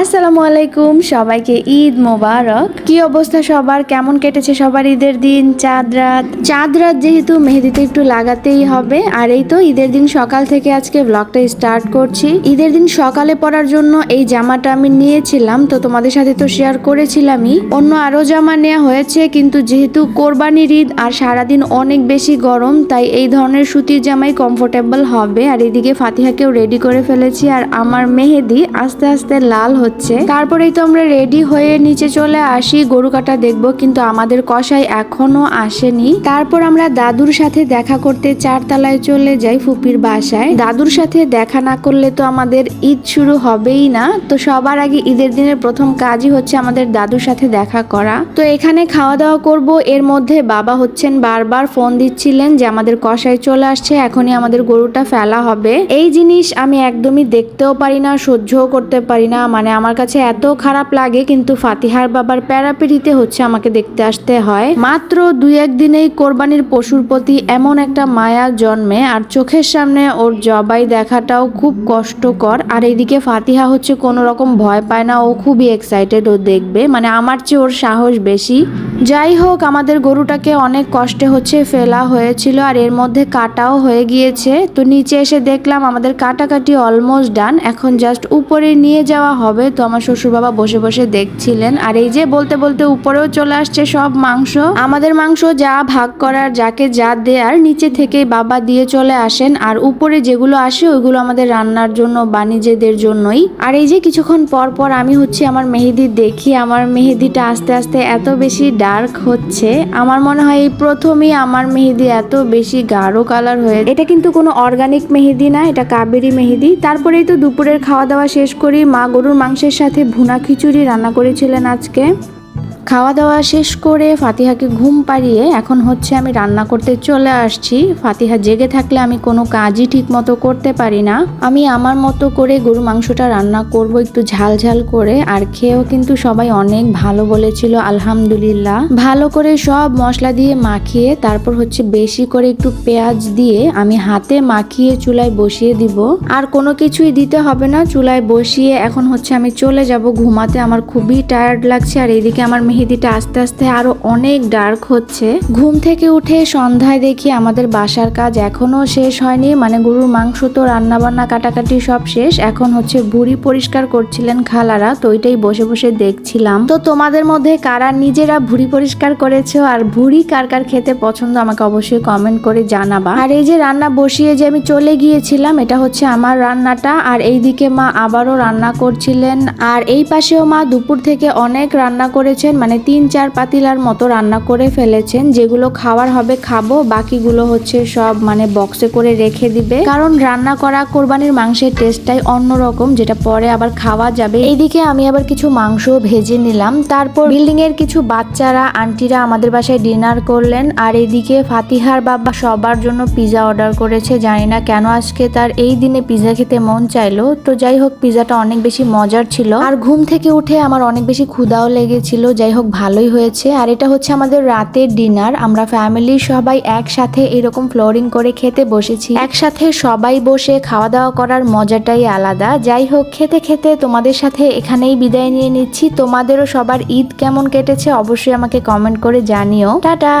আসসালামু আলাইকুম সবাইকে ঈদ মোবারক। কি অবস্থা সবার? কেমন কেটেছে সবার ঈদের দিন? চাঁদ রাত? চাঁদ রাত যেহেতু মেহেদিতে একটু লাগাতেই হবে, আর এই তো ঈদের দিন সকাল থেকে আজকে ব্লগটা স্টার্ট করছি। ঈদের দিন সকালে পরার জন্য এই জামাটা আমি নিয়েছিলাম, তো তোমাদের সাথে তো শেয়ার করেছিলামই। অন্য আরও জামা নেওয়া হয়েছে, কিন্তু যেহেতু কোরবানির ঈদ আর সারাদিন অনেক বেশি গরম, তাই এই ধরনের সুতির জামাই কমফোর্টেবল হবে। আর এদিকে ফাতিহাকেও রেডি করে ফেলেছি, আর আমার মেহেদি আস্তে আস্তে লাল হচ্ছে। তারপরেই তো আমরা রেডি হয়ে নিচে চলে আসি, গরু কাটা দেখব, কিন্তু আমাদের কষাই এখনও আসেনি। তারপর আমরা দাদুর সাথে দেখা করতে চারতলায় চলে যাই ফুপির বাসায়। দাদুর সাথে দেখা না করলে তো আমাদের ঈদ শুরু হবেই না। তো সবার আগে ঈদের দিনের প্রথম কাজই হচ্ছে আমাদের দাদুর সাথে দেখা করা। তো এখানে খাওয়া দাওয়া করব, এর মধ্যে বাবা হচ্ছেন বারবার ফোন দিচ্ছিলেন যে আমাদের কষাই চলে আসছে, এখনই আমাদের গরুটা ফেলা হবে। এই জিনিস আমি একদমই দেখতেও পারি না, সহ্যও করতে পারি না মানে আমার কাছে এত খারাপ লাগে, কিন্তু ফাতিহার বাবার প্যারাপিটিতে হচ্ছে আমাকে দেখতে আসতে হয়। মাত্র দুই একদিনেই কোরবানির পশুর প্রতি এমন একটা মায়া জন্মে, আর চোখের সামনে ওর জবাই দেখাটাও খুব কষ্টকর। আর এইদিকে ফাতিহা হচ্ছে কোনো রকম ভয় পায় না, ও খুবই এক্সাইটেড ও দেখবে। মানে আমার চেয়ে ওর সাহস বেশি। যাই হোক, আমাদের গরুটাকে অনেক কষ্টে হচ্ছে ফেলা হয়েছিল, আর এর মধ্যে কাটাও হয়ে গিয়েছে। তো নিচে এসে দেখলাম আমাদের কাটাকাটি অলমোস্ট ডান এখন জাস্ট উপরে নিয়ে যাওয়া হবে। তো আমার শ্বশুর বাবা বসে বসে দেখছিলেন। আর এই যে বলতে বলতে উপরেও চলে আসছে সব মাংস। আমাদের মাংস যা ভাগ করার, যাকে যা দেয়ার, নিচে থেকে বাবা দিয়ে চলে আসেন। আর উপরে যেগুলো আসে, ওইগুলো আমাদের রান্নার জন্য বাণিজ্যদের জন্যই। আর এই যে কিছুক্ষণ পর পর আমি হচ্ছে আমার মেহেদি দেখি, আমার মেহেদিটা আস্তে আস্তে এত বেশি ডার্ক হচ্ছে। আমার মনে হয় এই প্রথমেই আমার মেহেদি এত বেশি গাঢ় কালার হয়ে এটা কিন্তু কোনো অর্গানিক মেহেদি না, এটা কাবেরি মেহেদি। তারপরেই তো দুপুরের খাওয়া দাওয়া শেষ করি, মা গরুর মাংসের সাথে ভুনা খিচুড়ি রান্না করেছিলেন আজকে। খাওয়া দাওয়া শেষ করে ফাতিহাকে ঘুম পাড়িয়ে এখন হচ্ছে আমি রান্না করতে চলে আসছি। ফাতিহা জেগে থাকলে আমি কোনো কাজই ঠিক মতো করতে পারি না। আমি আমার মতো করে গরু মাংসটা রান্না করব একটু ঝাল ঝাল করে। আর খেয়েও কিন্তু সবাই অনেক ভালো বলেছিল, আলহামদুলিল্লাহ। ভালো করে সব মশলা দিয়ে মাখিয়ে তারপর হচ্ছে বেশি করে একটু পেঁয়াজ দিয়ে আমি হাতে মাখিয়ে চুলায় বসিয়ে দিব। আর কোনো কিছুই দিতে হবে না, চুলায় বসিয়ে এখন হচ্ছে আমি চলে যাব। ঘুমাতে আমার খুবই টায়ার্ড লাগছে আর এইদিকে আমার মেহেদিটা আস্তে আস্তে আরও অনেক ডার্ক হচ্ছে। ঘুম থেকে উঠে সন্ধ্যায় দেখি আমাদের বাসার কাজ এখনও শেষ হয়নি মানে গরুর মাংস তো রান্না বান্না কাটাকাটি সব শেষ। এখন হচ্ছে ভুড়ি পরিষ্কার করছিলেন খালারা, তো ওইটাই বসে বসে দেখছিলাম। তো তোমাদের মধ্যে কারা নিজেরা ভুড়ি পরিষ্কার করেছ আর ভুড়ি কার কার খেতে পছন্দ আমাকে অবশ্যই কমেন্ট করে জানাবা। আর এই যে রান্না বসিয়ে যে আমি চলে গিয়েছিলাম, এটা হচ্ছে আমার রান্নাটা, আর এইদিকে মা আবারও রান্না করছিলেন। আর এই পাশেও মা দুপুর থেকে অনেক রান্না করেছেন মানে তিন, চার পাতিলার মতো রান্না করে ফেলেছেন। যেগুলো খাওয়ার হবে খাব, বাকিগুলো হচ্ছে সব মানে বক্সে করে রেখে দিবে। কারণ রান্না করা কোরবানির মাংসের টেস্টটাই অন্যরকম, যেটা পরে আবার খাওয়া যাবে। এইদিকে আমি আবার কিছু মাংস ভেজে নিলাম। তারপর বিল্ডিং এর কিছু বাচ্চারা আন্টিরা আমাদের বাসায় ডিনার করলেন। আর এইদিকে ফাতিহার বাবা সবার জন্য পিজা অর্ডার করেছে। জানি না কেন আজকে তার এই দিনে পিজা খেতে মন চাইলো। তো যাই হোক পিজাটা অনেক বেশি মজার ছিল। আর ঘুম থেকে উঠে আমার অনেক বেশি ক্ষুদাও লেগেছিল। যাই হোক ভালোই হয়েছে। আর এটা হচ্ছে আমাদের রাতের ডিনার আমরা ফ্যামিলি সবাই একসাথে এরকম ফ্লোরিং করে খেতে বসেছি। একসাথে সবাই বসে খাওয়া দাওয়া করার মজাটাই আলাদা। যাই হোক খেতে খেতে তোমাদের সাথে এখানেই বিদায় নিয়ে নিচ্ছি। তোমাদেরও সবার ঈদ কেমন কেটেছে অবশ্যই আমাকে কমেন্ট করে জানিও। টাটা!